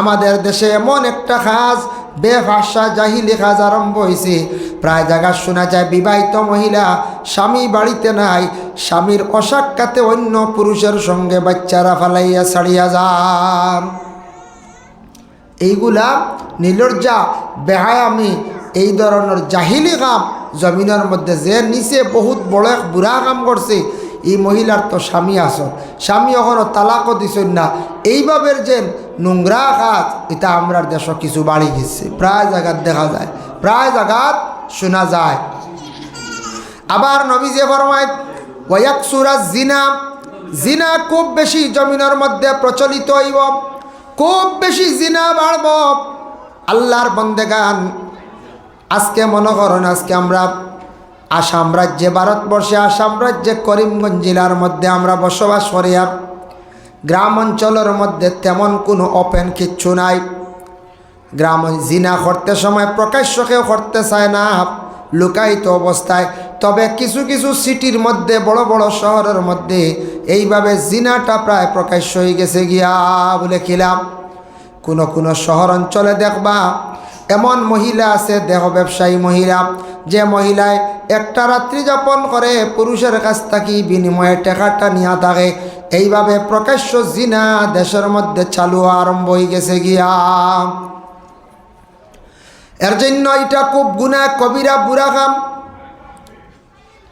আমাদের দেশে এমন একটা কাজ বেফাসা জাহিলি খাজ আরম্ভ হয়েছে প্রায় জায়গা শোনা যায়, বিবাহিত মহিলা স্বামী বাড়িতে নাই, স্বামীর অসাক্ষাতে অন্য পুরুষের সঙ্গে বাচ্চারা ফালাইয়া ছাড়িয়া যান। এইগুলা নিলজ্জা বেহায়ামি, এই ধরনের জাহিলি কাম জমিনের মধ্যে যে নিচে বহুত বড় এক বুড়া কাম করছে এই মহিলার তো স্বামী আসন স্বামী এখনও তালাকও দিছেন না। এইভাবে যে নোংরা কাজ এটা আমরার দেশ কিছু বাড়ি গেছে। প্রায় জায়গাত দেখা যায়। প্রায় জায়গাত শোনা যায়। আবার নবী যে ফরমায় ওয়াক সুরাজ জিনা। জিনা খুব বেশি জমিনের মধ্যে প্রচলিত হইব। খুব বেশি জিনা বাড়ব। আল্লাহর বন্দেগান। আজকে মনে করেন, আজকে আমরা আসাম রাজ্যে, ভারতবর্ষে আসাম রাজ্যে, করিমগঞ্জ জেলার মধ্যে আমরা বসবাস করি আর গ্রাম অঞ্চলের মধ্যে তেমন কোনো ওপেন কিচ্ছু নাই। গ্রাম জিনা করতে সময় প্রকাশ্য কেউ করতে চায় না, লুকায়িত অবস্থায়। তবে কিছু কিছু সিটির মধ্যে, বড় বড় শহরের মধ্যে এইভাবে জিনাটা প্রায় প্রকাশ্য হয়ে গেছে গিয়া বলে খিলাম। কোনো কোনো শহর অঞ্চলে দেখবা এমন মহিলা আছে দেহ ব্যবসায়ী মহিলা। যে মহিলায় একটা রাত্রি যাপন করে, পুরুষের কাছ থাকি বিনিময়ে টেকাটা নিয়ে থাকে। এইভাবে প্রকাশ্য জিনা দেশের মধ্যে চালু আরম্ভ হয়ে গেছে গিয়া। এর জন্য এটা খুব গুণা কবিরা বুড়া কাম।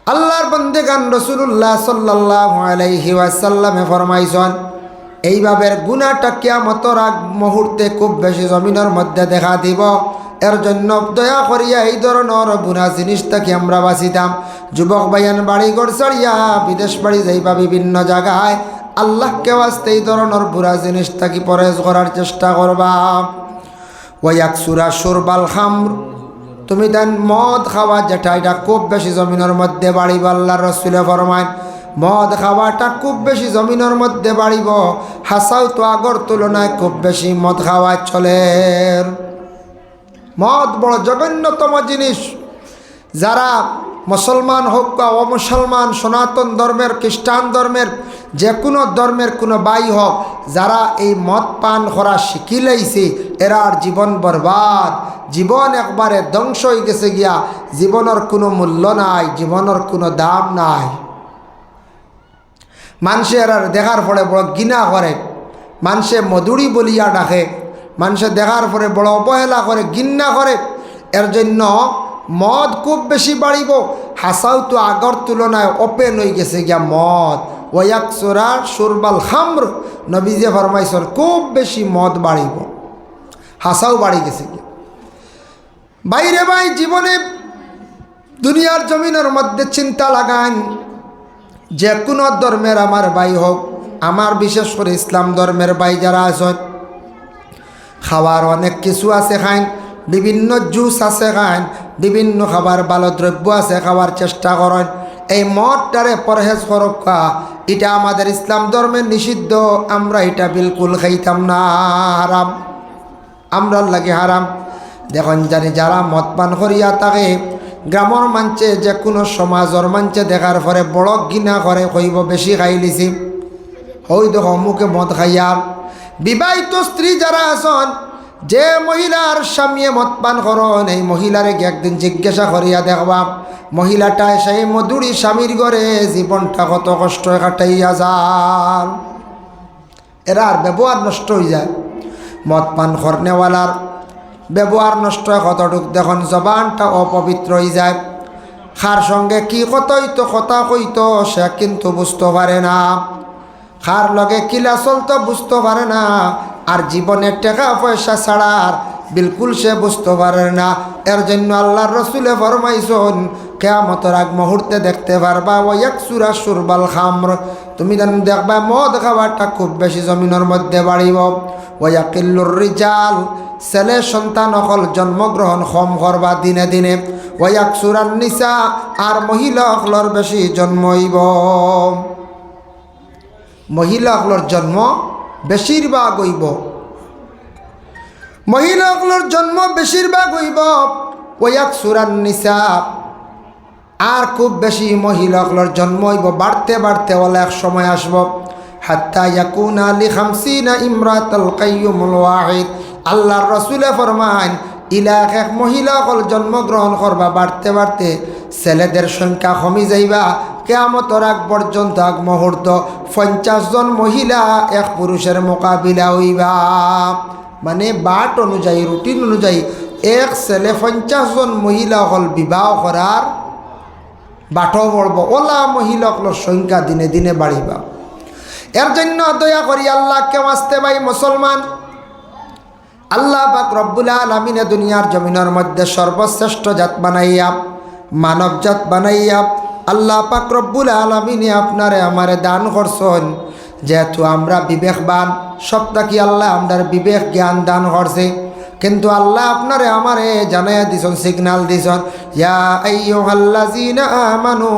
আল্লাহর বন্দে গান রসুল্লাহ সাল্লাহ আলাইহি ওয়াসাল্লামে ফরমাইছন এইভাবে গুণাটা কিয়ামতর আগ মুহূর্তে খুব বেশি জমিনের মধ্যে দেখা দিব। এর জন্য দয়া করিয়া এই ধরনের বুনা জিনিসটাকে আমরা বাঁচিতাম। যুবক ভাইয়ান বাড়ি ঘর ছাড়িয়া বিদেশ বাড়ি যাইবা বিভিন্ন জায়গায়। আল্লাহকে আসতে এই ধরনের বুড়া জিনিসটাকে পরেজ করার চেষ্টা করবা। ওয়াক সুরা সুরবাল খামর। তুমি দেন মদ খাওয়া যেটা, এটা খুব বেশি জমিনের মধ্যে বাড়িব আল্লাহ রসুলে ফরমায়। মদ খাওয়াটা খুব বেশি জমিনের মধ্যে বাড়িব। হাসাও তো আগর তুলনায় খুব বেশি মদ খাওয়া চলে। মদ বড় জঘন্যতম জিনিস। যারা মুসলমান হোক বা অমুসলমান, সনাতন ধর্মের, খ্রিস্টান ধর্মের যে কোনো ধর্মের কোনো বাই হোক, যারা এই মদ পান করা শিখি লাইছে, এরা আর জীবন বরবাদ। জীবন একবারে ধ্বংস হয়ে গেছে গিয়া, জীবনের কোনো মূল্য নাই, জীবনের কোনো দাম নাই। মানুষে এরা দেখার পরে বড় গিনা করে মানুষে মধুরি বলিয়া ডাকে মানুষে দেখার পরে বড় অবহেলা করে গিন্না করে এর জন্য মদ খুব বেশি বাড়িব হাসাও তো আগর তুলনায় ওপেন হয়ে গেছে গিয়া মদ। ওয়াক সোরার সুরবাল খামর নবীজে ফরমাইসর খুব বেশি মদ বাড়িব হাসাও বাড়ি গেছে গিয়া। বাইরে ভাই জীবনে দুনিয়ার জমিনের মধ্যে চিন্তা লাগান যে কোনো ধর্মের আমার ভাই হোক, আমার বিশেষ করে ইসলাম ধর্মের ভাই যারা আছেন খাওয়ার অনেক কিছু আছে খাইন, বিভিন্ন জুস আছে খাইন, বিভিন্ন খাবার ভালো দ্রব্য আছে খাওয়ার চেষ্টা করেন। এই মদটারে পরহেজ করক্কা এটা আমাদের ইসলাম ধর্মের নিষিদ্ধ, আমরা এটা বিলকুল খাইতাম না, হারাম। আমরা লাগে হারাম। দেখুন জানি যারা মদ পান করিয়া থাকে গ্রামের মাঞ্চে যে কোনো সমাজের মাঞ্চে দেখার পরে বড় গিনা করে কইব বেশি খাই লিছি। হই দেখো মুখে মদ খাইয়ার বিবাহিত স্ত্রী যারা আছেন, যে মহিলার স্বামীয়ে মদ পান করন এই মহিলারে একদিন জিজ্ঞাসা করিয়া দেখবা? মহিলাটায় সেই মধুরী স্বামীর ঘরে জীবনটা কত কষ্ট কাটাইয়া যান এরা আর ব্যবহার নষ্ট হয়ে যায়। মদ পান করনেওয়ালার ব্যবহার নষ্ট কতটুক দেখুন, জবানটা অপবিত্র হয়ে যায়। খার সঙ্গে কি কতই তো কথা কইতো, সে কিন্তু বুঝতে পারে না। খার লগে কিলা চলতো বুঝতে পারে না, আর জীবনে টাকা পয়সা ছাড়া আর বিলকুল সে বুঝতে পারে না। এর জন্য আল্লাহর রসুলে ফরমাইছন, কেয়ামতের আগ মুহূর্তে দেখতে পারবা ও এক সুরা সুরবাল খামর। তুমি যেন দেখবা মদ খাবারটা খুব বেশি জমিনের মধ্যে বাড়িব। ওয়াকিল্লুর রিজাল, ছেলে সন্তান অকল জন্মগ্রহণ কম করবা দিনে দিনে। ওয়াক সুরান নিসা, আর মহিলা অকলর বেশি জন্মইব। মহিলা অকলর জন্ম বেশিরভাগ হইব। মহিলা অকলর জন্ম বেশিরভাগ হইব। ওয়াক সুরান নিসা আর খুব বেশি মহিলা অকলর জন্ম হইব, বাড়তে বাড়তে হলে এক সময় আসব। হাত্তা ইয়াকুনা লি খামসিনা ইমরাতাল কাইয়ুমুল ওয়াহিদ। আল্লাহর রসুলে ফরমান ইলাক এক মহিলা হল জন্মগ্রহণ করবা, বাড়তে বাড়তে ছেলেদের সংখ্যা কমি যাইবা। কেয়ামতর আগ পর্যন্ত, আগ মুহূর্ত, পঞ্চাশ জন মহিলা এক পুরুষের মোকাবিলা হইবা। মানে বাট অনুযায়ী, রুটিন অনুযায়ী, এক ছেলে পঞ্চাশ জন মহিলা হল বিবাহ করার বাটও পড়ব ওলা মহিলাগুলোর সংখ্যা দিনে দিনে বাড়িবা এর জন্য দয়া করি আল্লাহকে আসতে ভাই মুসলমান আল্লাহ পাক রব্বুল আলমিনে দুনিয়ার জমিনের মধ্যে সর্বশ্রেষ্ঠ জাত বানাইয়া মানব জাত বানাইয়া, আল্লাহ পাক রব্বুল আলমিনে আপনারে আমারে দান করছেন যেহেতু আমরা বিবেকবান সপ্তাহ কি আল্লাহ আমরার বিবেক, জ্ঞান দান করছে কিন্তু আল্লাহ আপনারে আমারে জানাইয়া দিছন সিগনাল দিছন, ইয়া আইয়ুহাল্লাযীনা আমানু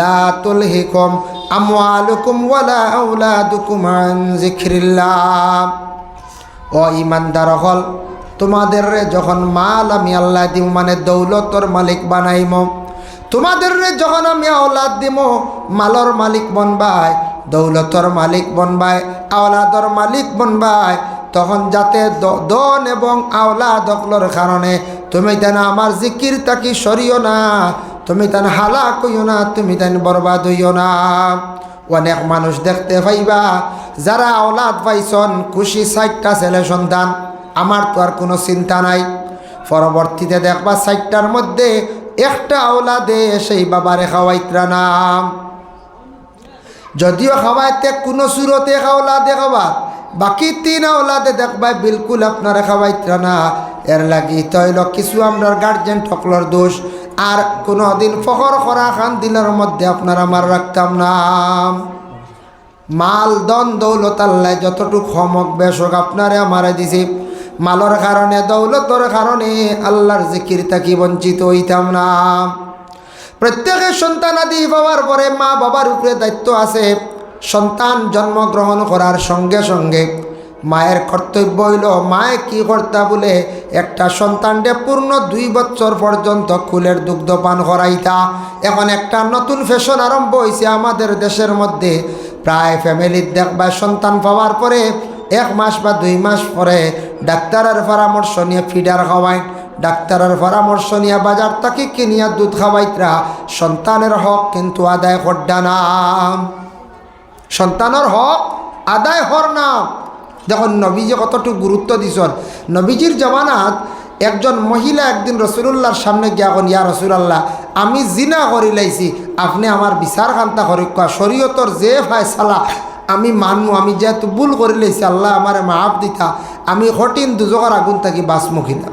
লা তুলহিকুম আমওয়ালুকুম ওয়ালা আওলাদুকুম আন যিকরিল্লাহ। ও ইমানদার হল, তোমাদের যখন মাল আমি আল্লাহ দিব মানে দৌলতর মালিক বানাইম। তোমাদের যখন আমি আওলাদ দিব মালর মালিক বনবাই, দৌলতর মালিক বনবাই, আওলাদর মালিক বনবাই তখন যাতে দন এবং আওলা অকলর কারণে তুমি তেন আমার জিকির তাকি সরিও না, তুমি তেন হালা কইও না, তুমি তেন বরবাদ হইও না। অনেক মানুষ দেখতে পাইবা, যারা আওলাদ পাইছন, খুশি সাইটটা ছেলে সন্তান, আমার তো আর কোনো চিন্তা নাই। পরবর্তীতে দেখবা ষাটটার মধ্যে একটা আওলাদে সেই বাবারে খাওয়াইত্রা নাম। যদিও খাওয়াইতে কোনো সুরতে খাওয়ালাদে খাওয়া বাকি তিন আওলাদে দেখবাই বিলকুল আপনারা খাওয়াইত্রা না। এর লাগি তৈল কিছু আমরা গার্জেন টকলর দোষ, আর কোনো দিন ফখর করা খান দিলের মধ্যে আপনার আমার রাখতাম না মাল দন দৌলত আল্লাহ যতটুক হমক বেশক আপনারে আমারে দিছে। মালর কারণে, দৌলতর কারণে আল্লাহর জিকির থাকি বঞ্চিত হইতাম না। প্রত্যেকের সন্তান আদি পাওয়ার পরে মা বাবার উপরে দায়িত্ব আছে। সন্তান জন্মগ্রহণ করার সঙ্গে সঙ্গে মায়ের কর্তব্য হইল, মায়ে কি কর্তা? বলে একটা সন্তানকে পূর্ণ দুই বছর পর্যন্ত কুলের দুগ্ধ পান করাইতা। এখন একটা নতুন ফ্যাশন আরম্ভ হয়েছে আমাদের দেশের মধ্যে। প্রায় ফ্যামিলির দেখবা সন্তান পাওয়ার পরে এক মাস বা দুই মাস পরে ডাক্তারের পরামর্শ নিয়ে ফিডার খাওয়াই ডাক্তারের পরামর্শ নিয়ে বাজার তাকে কিনিয়া দুধ খাওয়াইতরা। সন্তানের হক কিন্তু আদায় করডা না সন্তানের হক আদায় হর না দেখুন, নবীজি কতটুকু গুরুত্ব দিছন। নবীজির জমানাত একজন মহিলা একদিন রসুল্লাহর সামনে গিয়া এখন ইয়া রসুলাল্লাহ, আমি জিনা করি লাইছি। আপনি আমার বিচার কান্তা করি শরীয়তর যে ফায়সালা আমি মানু আমি যেহেতু ভুল করে লাইছি, আল্লাহ আমার মাফ দিতা। আমি হটিন দুজকার আগুন থাকি বাস মহিলা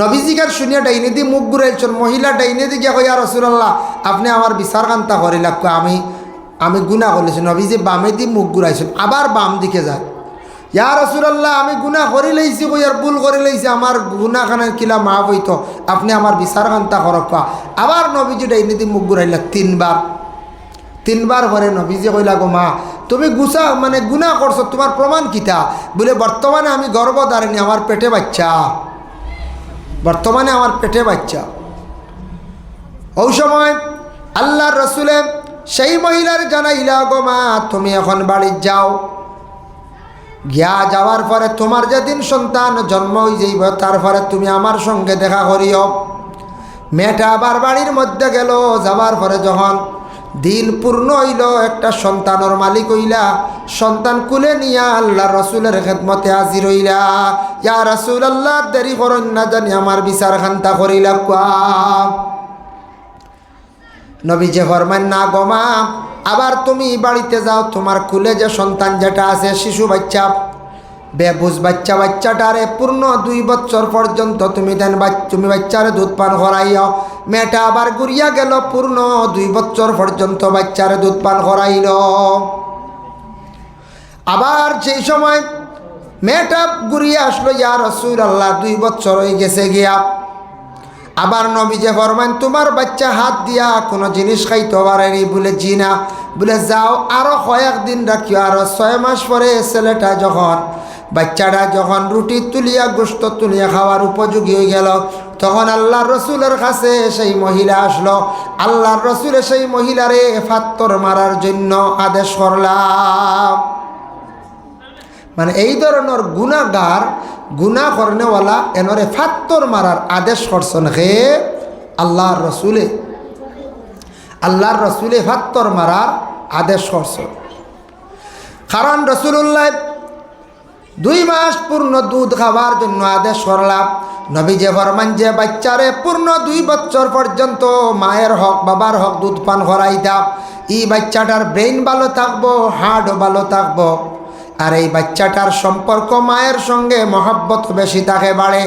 নবীজিকার শুনিয়া ডাইনে দি মুখ ঘুরাইছেন মহিলা ডাইনে দি গিয়া কইয়া রসুলাল্লাহ, আপনি আমার বিচার কান্তা করি লাগ আমি আমি গুণা করেছি নবীজি বামে দি মুখ ঘুরাইছেন, আবার বাম দিকে যায়। ইয়া রসুলাল্লাহ, আমি গুণা করে লইছি কইয়ার ভুল করে লইছি, আমার গুণা খানের কিলা মা হইতো, আপনি আমার বিচার কান্তা করক আবার নবীজি ডাইনে দি মুখ ঘুরাইলা তিনবার। তিনবার পরে নবীজি কইলা, গো মা, তুমি গুছা মানে গুণা করছ, তোমার প্রমাণ কিতা? বলে, বর্তমানে আমি দাঁড়িনি আমার পেটে বাচ্চা। বর্তমানে আমার পেটে বাচ্চা। ওই সময় আল্লাহর রসুলে সেই মহিলার জানাইলা, গো মা, তুমি এখন বাড়ি যাও। গিয়া যাওয়ার পরে তোমার যেদিন সন্তান জন্ম হয়ে যাইব তারপরে তুমি আমার সঙ্গে দেখা করিও। মেয়েটা আবার বাড়ির মধ্যে গেল যাবার পরে যখন দিন পূর্ণ হইল, একটা সন্তানের মালিক হইলা, সন্তান কুলে নিয়া আল্লাহ রসুলের খেদমতে হাজির হইলা। ইয়া রসুল আল্লাহ দেরি করন না জানি আমার বিচার খান্তা করিলা কুয়া। নবী যে ফরমান না গমা আবার তুমি বাড়িতে যাও, তোমার কুলে যে সন্তান যেটা আছে, শিশু বাচ্চা বেবুজ বাচ্চা বাচ্চাটারে পূর্ণ দুই বছর পর্যন্ত তুমি দেন তুমি বাচ্চারে দুধ পান করাইও। মেয়েটা আবার ঘুরিয়া গেল, পূর্ণ দুই বছর পর্যন্ত বাচ্চারে দুধ পান করাইল। আবার সেই সময় মেয়েটা ঘুরিয়া আসলো, ইয়া রসুল আল্লাহ দুই বছর হয়ে গেছে গিয়া। আবার নবী যে ফরমান তোমার বাচ্চা হাত দিয়া কোনো জিনিস খাইতে পারেনি। বলে, জি না। বলে, যাও আরও কয়েকদিন রাখিও। আরও ছয় মাস পরে ছেলেটা যখন, বাচ্চাটা যখন রুটি তুলিয়া গোস্ত তুলিয়া খাওয়ার উপযোগী হয়ে গেল, তখন আল্লাহর রসুলের কাছে সেই মহিলা আসলো। আল্লাহর রসুলে সেই মহিলারে ফাত্তর মারার জন্য আদেশ করলাম। মানে এই ধরনের গুণাগার গুণা করনেওয়ালা এনরে ফাত্তর মারার আদেশ করছেন হে আল্লাহর রসুলে। আল্লাহর রসুলে ফাত্তর মারার আদেশ করছেন। কারণ রসুল্লাহ দুই মাস পূর্ণ দুধ খাওয়ার জন্য আদেশ করলাম। নবী যে ফরমান যে বাচ্চারে পূর্ণ দুই বছর পর্যন্ত মায়ের হক, বাবার হক দুধ পান করাইতাম। এই বাচ্চাটার ব্রেন ভালো থাকব হার্টও ভালো থাকব। আর এই বাচ্চাটার সম্পর্ক মায়ের সঙ্গে মহাব্বত বেশি তাকে বাড়ে।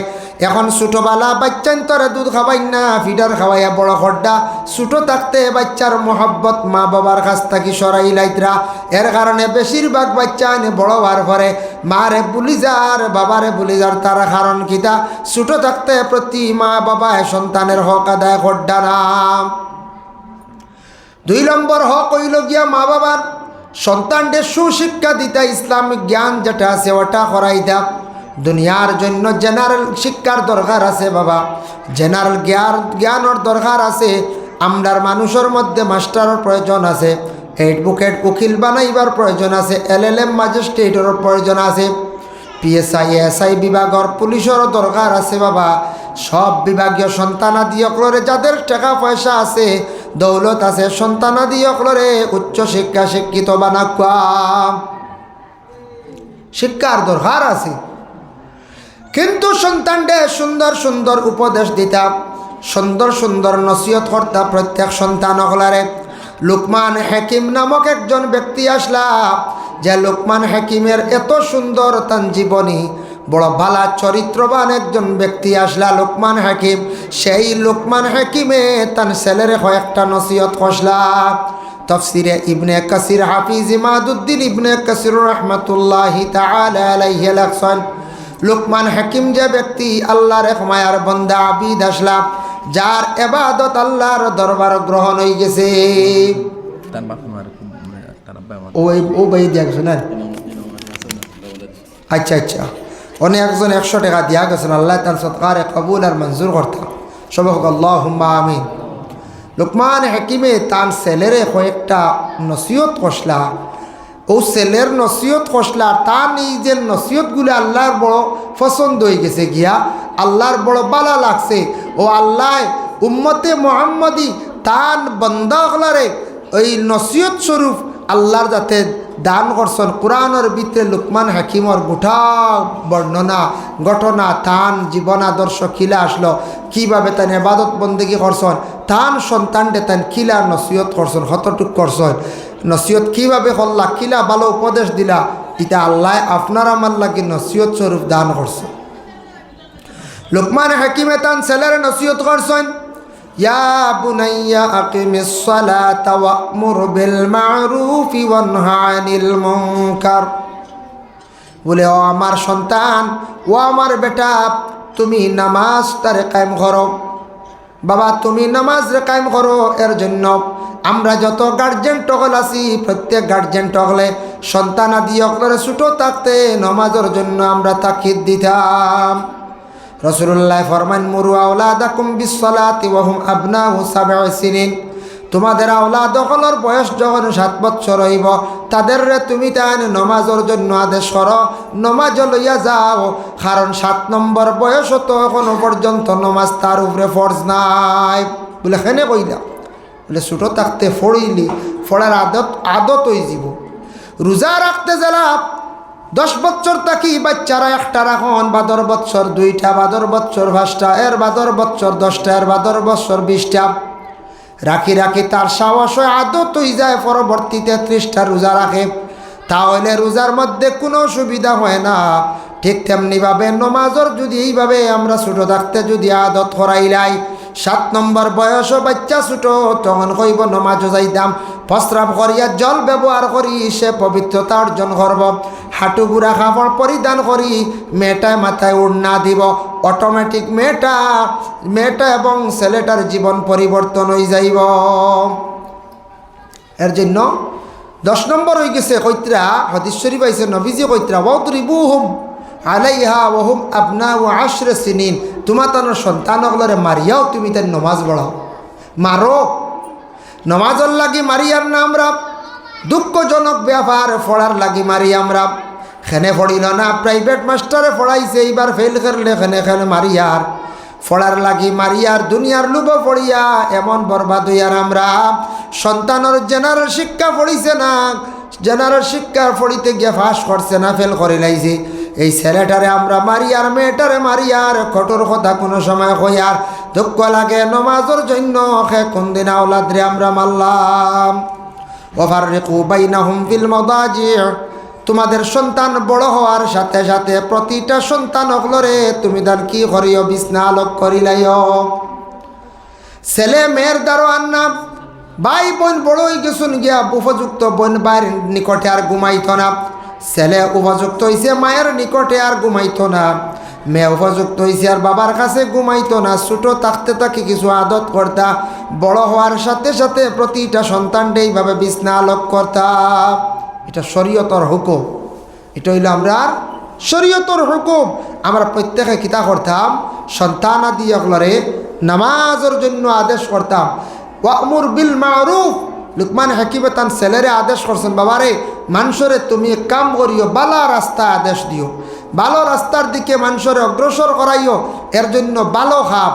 এখন ছোটোবেলা বাচ্চান তরে দুধ খাওয়াই না, ফিডার খাওয়াইয়া বড় খড্ডা। ছোটো থাকতে বাচ্চার মহাব্বত মা বাবার কাছ থাকি সরাই লাইতরা। এর কারণে বেশিরভাগ বাচ্চা এনে বড় হওয়ার পরে মারে বুলি যার, বাবারে বুলি যার, তার কারণ কিতা ছোটো থাকতে প্রতি মা বাবা সন্তানের হক আদায় খড্ডা নাম দুই নম্বর হক হইল গিয়া মা বাবার সন্তানদের সুশিক্ষা দিতা ইসলামিক জ্ঞান যেটা আছে, ওটা করাইতা দুনিয়ার জন্য জেনারেল শিক্ষার দরকার আছে বাবা। জেনারেল জ্ঞান, জ্ঞানের দরকার আছে। আমরার মানুষের মধ্যে মাস্টারের প্রয়োজন আছে। এডভোকেট উকিল বানাইবার প্রয়োজন আছে। এল এল এম ম্যাজিস্ট্রেটেরও প্রয়োজন আছে। পিএসআই এসআই বিভাগর পুলিশেরও দরকার আছে বাবা। সব বিভাগীয় সন্তানাদি অকলরে যাদের টাকা পয়সা আছে, দৌলত আছে, সন্তানাদি অকলরে উচ্চ শিক্ষা শিক্ষিত বানাকুয়া শিক্ষার দরকার আছে। কিন্তু সন্তানকে সুন্দর সুন্দর উপদেশ দিতাম সুন্দর সুন্দর নসিহত করতাম প্রত্যেক সন্তান অকলারে। লুকমান হাকিম নামক একজন ব্যক্তি আসলা, যে লুকমান হাকিমের এত সুন্দর তান জীবনী বড় ভালা চরিত্রবান একজন ব্যক্তি আসলা লোকমান হাকিম। সেই লোকমান হাকিমে তান ছেলের কয়েকটা নসিহত কষলা তফসিরে ইবনে কাসির হাফিজ ইমাদুদ্দিন ইবনে কাসির রহমতুল্লাহ তালাইহে লাগছেন লোকমান হাকিম যে ব্যক্তি আল্লাহর মায়ার বন্দা আবিদ আসলা যার এবাদত আল্লাহর দরবার গ্রহণ হয়ে গেছে। তার তার ও দেখছ না আচ্ছা আচ্ছা। অনেক একজন একশো টাকা দিয়া গেছেন, আল্লাহ তার সৎকারে কবুল আর মঞ্জুর করতাম সব হোক আমিন। লোকমান হাকিমে তার ছেলেরে কয়েকটা নসিহত কষলা ও ছেলের নসিহত কষলা তার নিজের নসিহতগুলো আল্লাহর বড় পছন্দ হয়ে গেছে গিয়া আল্লাহর বড় বালা লাগছে। ও আল্লাহ, উম্মতে মোহাম্মদী তান বন্দা হলারে ওই নসিহত স্বরূপ আল্লাহর যাতে দান করছেন, কোরআনের ভিতরে লুকমান হাকিমর গোটা বর্ণনা ঘটনা তান জীবন আদর্শ খিলা আসলো, কীভাবে তান এবাদত বন্দেগি করছেন তান সন্তানটে তান খিলা নসিহত করছেন হতটুক করছেন নসিহত কীভাবে করলা কিলা ভালো উপদেশ দিলা এটা আল্লাহ আপনার আমার লাগে নসিহত স্বরূপ দান করছেন লোকমান হাকিমে তান ছেলের নসিহত করছেন বুনাইয়া আকিমিস সালাতা ওয়া'মুর বিল মা'রুফি ওয়ানহা আনিল বলে, ও আমার সন্তান, ও আমার বেটা, তুমি নামাজ তারে কায়েম করো। বাবা, তুমি নামাজ রে কায়েম করো। এর জন্য আমরা যত গার্জেন টকল আছি, প্রত্যেক গার্জেন টকলে সন্তান আদি অকলের ছুটো থাকতে, নমাজের জন্য আমরা তাকিদ দিতাম। রসুল্লাহ ফরমান, মুরু সিনিন। তোমাদের আওলাদ দখলের বয়স যখন সাত বছর হইব, তাদের তুমি তাই নমাজের জন্য আদেশ করো। নমাজ লইয়া যাও, কারণ সাত নম্বর বয়স তো এখনও পর্যন্ত নমাজ তার উপরে ফর্জ নাই। বলে, হেনে কইলা বলে, ছোটো থাকতে ফড়ইলি ফড়ার আদত আদত হয়ে যাব রোজা রাখতে গেলা দশ বছর থাকি বাচ্চারা একটা রাখন, বাদর বৎসর দুইটা, বাদর বৎসর পাঁচটা, এর বাদর বৎসর দশটা, এর বাদর বৎসর বিশটা। রাখি রাখি তার সাহস হয় আদত হয়ে যায় পরবর্তীতে ত্রিশটা রোজা রাখে। তাহলে রোজার মধ্যে কোনো সুবিধা হয় না। ঠিক তেমনিভাবে নমাজর যদি এইভাবে আমরা ছোটো থাকতে যদি আদত করাইলাই সাত নম্বর বয়স বাচ্চা ছোটো, তখন কইব নমাজও যাইতাম। প্রস্রাব করিয়া জল ব্যবহার করি, সে পবিত্রতা অর্জন করব। হাঁটু গুড়া কাপড় পরিধান করি মেয়েটায় মাথায় উড়না দিব। অটোমেটিক মেয়েটা মেয়েটা এবং ছেলেটার জীবন পরিবর্তন হয়ে যাইব। এর জন্য দশ নম্বর হয়ে গেছে কৈত্রা হদিশ্বরী পাইছে নবীজি কৈত্রা বহুত রিবু হুম আলাইহা ওহুম আপনা ও আশ্রে সিনিন। তোমার তার সন্তানগুলোরে মারিয়াও তুমি তার নমাজ পড়াও। মারো। নমাজর লাগি মারি আর না আমরা দুঃখজনক ব্যাপার ফড়ার লাগি মারি আমরা খেনে ফড়িল না প্রাইভেট মাস্টারে ফড়াইছে এইবার ফেল করলে খেনে খেনে মারি আর ফড়ার লাগি মারি আর দুনিয়ার লুব ফড়িয়া এমন বরবাদ হইয়ার আমরা সন্তানের জেনারেল শিক্ষা পড়িছে না জেনারেল শিক্ষা পড়িতে গিয়ে ফাঁস করছে না ফেল করে লাইছে। এই ছেলেটারে আমরা মারি আর মেয়েটারে মারি আর কঠোর কথা কোনো সময় কই আর দুঃখ লাগে নমাজের জন্য, খে কোন দিন আওলাদরে আমরা মারলাম। ওভার রেকু বাইনা হুম ফিল মদাজি। তোমাদের সন্তান বড় হওয়ার সাথে সাথে প্রতিটা সন্তান অগলরে তুমি তার কি করিও, বিছনা আলোক করিলাইও। ছেলে মেয়ের দ্বারো আন্না ভাই বোন বড় হয়ে গেছুন গিয়া, উপযুক্ত বোন ভাইয়ের নিকটে আর ঘুমাইত না। ছেলে উপযুক্ত হয়েছে মায়ের নিকটে আর ঘুমাইত না। মেয়ে উপযুক্ত হয়েছে আর বাবার কাছে ঘুমাইতো না। ছোটো থাকতে থাকি কিছু আদত করতা, বড় হওয়ার সাথে সাথে প্রতিটা সন্তানটা এইভাবে বিছনা আলোক করতাম এটা শরীয়তর হুকুম। এটা হইল আমরা শরীয়তর হুকুম। আমরা প্রত্যেকে কিতা করতাম? সন্তান আদি এগুলোরে নামাজের জন্য আদেশ করতাম। ওয়ামুর বিল মারুফ লুকমান হাকিমে তান ছেলেরে আদেশ করছেন, বাবারে, মানুষরে তুমি এক কাম করিও, বালা রাস্তা আদেশ দিও। ভালো রাস্তার দিকে মানুষরে অগ্রসর করাইও, এর জন্য ভালো খাপ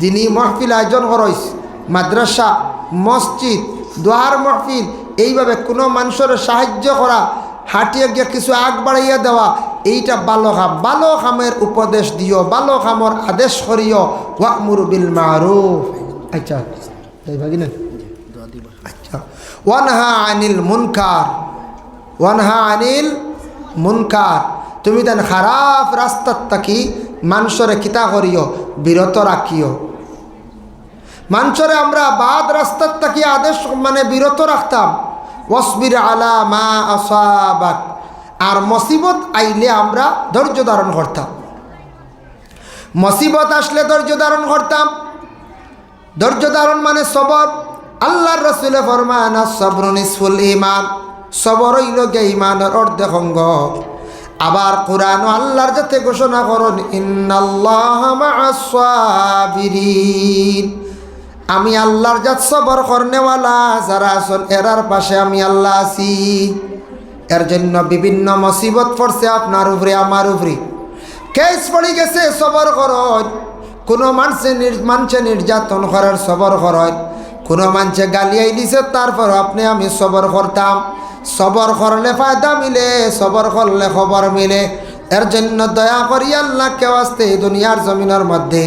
দিনই মহফিল আয়োজন করইস, মাদ্রাসা, মসজিদ দোয়ার মহফিল, এইভাবে কোনো মানুষের সাহায্য করা, হাঁটিয়ে গিয়ে কিছু আগ বাড়াইয়া দেওয়া, এইটা ভালো খাম ভালো খামের উপদেশ দিও ভালো খামর আদেশ করিও, ওয়াকমুর বিল মারুফ। আচ্ছা ভাগিনা। ওয়ানহা আনিল মুনকার, ওয়ানহা আনিল মুনকার। তুমি দেন খারাপ রাস্তার তাকি মানুষরে কিতা করিও, বিরত রাখিও। মানুষরে আমরা বাদ রাস্তার তাকি আদেশ মানে বিরত রাখতাম। ওসবির আলা মা আসাবাক। আর মসিবত আইলে আমরা ধৈর্য ধারণ করতাম। মসিবত আসলে ধৈর্য ধারণ করতাম। ধৈর্য ধারণ মানে সবর। আল্লাহর রসুলে ফরমান সবরনিসফুল ইমান সবর হইল গে ইমানের অর্ধেক অঙ্গ। আবার কোরআন আল্লাহর যাতে ঘোষণা করুন আমি আল্লাহর জাত সবর করনেওয়ালা, যারা আসন এরার পাশে আমি আল্লাহ আছি। এর জন্য বিভিন্ন মুসিবত পড়ছে আপনার উপরে, আমার উপরে। কেস পড়ে গেছে, সবর করন। কোনো মানুষে মানুষে নির্যাতন করার সবর করন। কোনো মানুষে গালিয়াই দিছে তারপর আপনি আমি সবর করতাম। সবর করলে ফায়দা মিলে, সবর করলে খবর মিলে। এর জন্য দয়া করি আল্লাহ, কেউ আসতে দুনিয়ার জমিনের মধ্যে।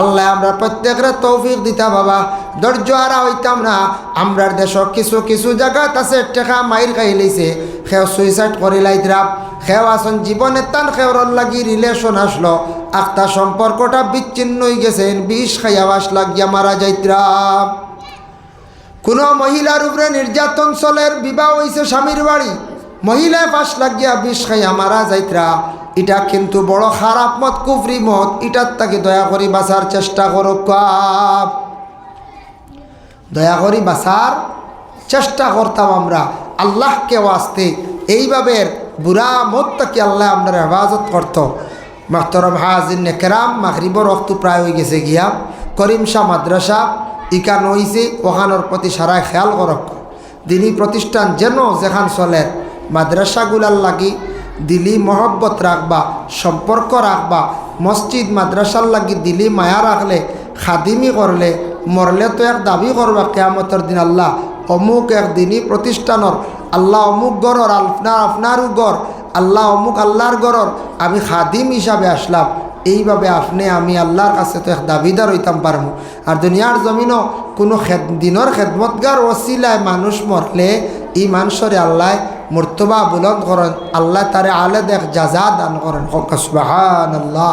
আল্লাহ, আমরা প্রত্যেকের তৌফিক দিতা বাবা। ধৈর্য হারা হইতাম না। আমরার দেশ কিছু কিছু জায়গাত আছে, টেকা মাইর খাই লইছে। সেও সুইসাইড করি লাইতরা সেও আসন জীবনের তান, সেওর লাগি রিলেশন আসলো। আখতা সম্পর্কটা বিচ্ছিন্ন হয়ে গেছেন বিষ খাইয়া বাস লাগিয়া মারা যাইতরা কোনো মহিলার উপরে নির্যাতন চলের বিবাহ হয়েছে স্বামীর বাড়ি। মহিলায় ফাঁস লাগিয়া বিষ খাইয়া মারা যাইতরা। এটা কিন্তু বড় খারাপ মত, কুফরি মত। এটার তাকে দয়া করি বাঁচার চেষ্টা করো কাপ দয়া করি বাঁচার চেষ্টা করতাম আমরা। আল্লাহকে আসতে এইভাবে বুড়া মতটাকে আল্লাহ আমরা হেফাজত করত। মাহতরম হাজিন কেরাম মাগরিবর রক্ত প্রায় হয়ে গেছে গিয়া। করিম শাহ মাদ্রাসা ইকান হইছে ওখানোর প্রতি সারা খেয়াল করক। দিনী প্রতিষ্ঠান যেন যেখান চলে, মাদ্রাসাগুলার লাগি দিলি মহব্বত রাখবা, সম্পর্ক রাখবা, মসজিদ, মাদ্রাসার লাগি দিলি মায়া রাখলে, খাদিমি করলে, মরলে তো এক দাবি করবা কেয়ামতের দিন আল্লাহ। অমুক এক দিনই প্রতিষ্ঠানর, আল্লাহ অমুক গড়র আপনার আপনারও গড় আল্লাহ অমুক আল্লাহর গড়র আমি খাদিম হিসাবে আসলাম। এইভাবে আপনি, আমি আল্লাহর কাছে তো এক দাবিদার হইতাম পারব আর দুনিয়ার জমিনও কোনো দিনের খেদমতগার ওসিলায় মানুষ মরলে, এই মানুষরে আল্লাহ মর্তবা বুলন্দ করেন। আল্লাহ তারে আলে দেখ যাজা দান করেন। আল্লাহ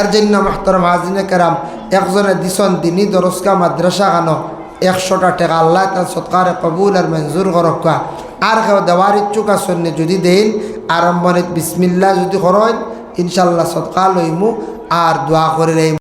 এর জন্য মাহতরম হাজিনে কেরাম, একজনে দিছন দিনী দরস্কা মাদ্রাসা খানো একশোটা টাকা আল্লাহ তার সৎকারে কবুল আর মঞ্জুর করকা আর কেউ দেওয়ার ইচ্ছুক আসন্নে যদি দেন আরম্ভনে বিসমিল্লা যদি করেন ইনশাল্লাহ সৎকার লইমু, আর দোয়া করে